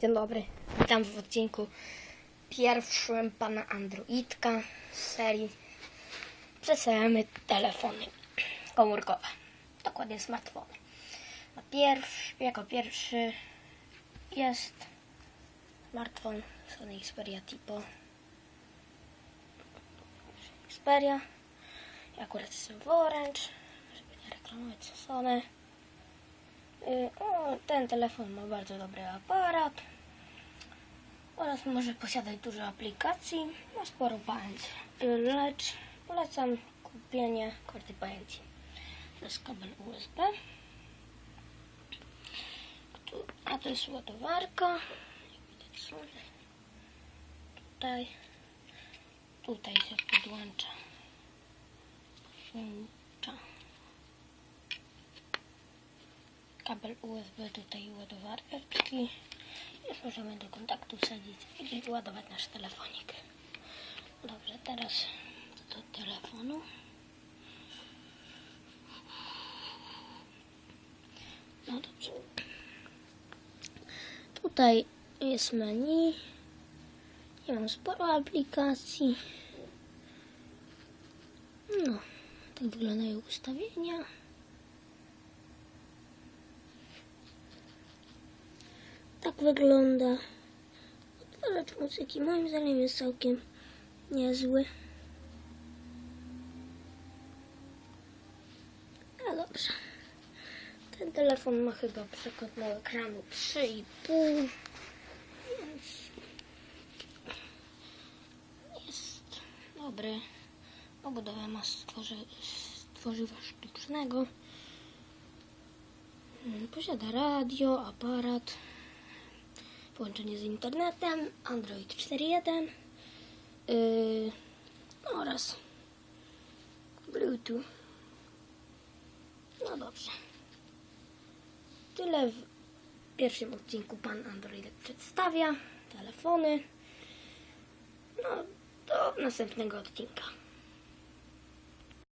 Dzień dobry, witam w odcinku pierwszym pana Androidka z serii Przesyłamy telefony komórkowe, dokładnie smartfony. A pierwszy, jako pierwszy jest smartfon Sony Xperia Tipo. Xperia. Ja akurat jestem w Orange, żeby nie reklamować Sony. Ten telefon ma bardzo dobry aparat oraz może posiadać dużo aplikacji, ma sporo pamięci, Y, lecz polecam kupienie karty pamięci. To jest kabel USB. A to jest ładowarka. Tutaj. Tutaj się podłącza. Kabel USB tutaj ładowarki. Już możemy do kontaktu wsadzić i ładować nasz telefonik. Dobrze, teraz do telefonu. No dobrze. Tutaj jest menu. Ja mam sporo aplikacji. No, tak wyglądają ustawienia. Tak wygląda. Odtwarzacz muzyki moim zdaniem jest całkiem niezły. No dobrze. Ten telefon ma chyba przekątną ekranu 3,5, więc jest dobry. Obudowę ma stworzy, stworzywa sztucznego. Mm, Posiada radio, aparat, połączenie z internetem, Android 4.1 yy, oraz Bluetooth. No dobrze. Tyle w pierwszym odcinku pan Android przedstawia telefony. No, do następnego odcinka.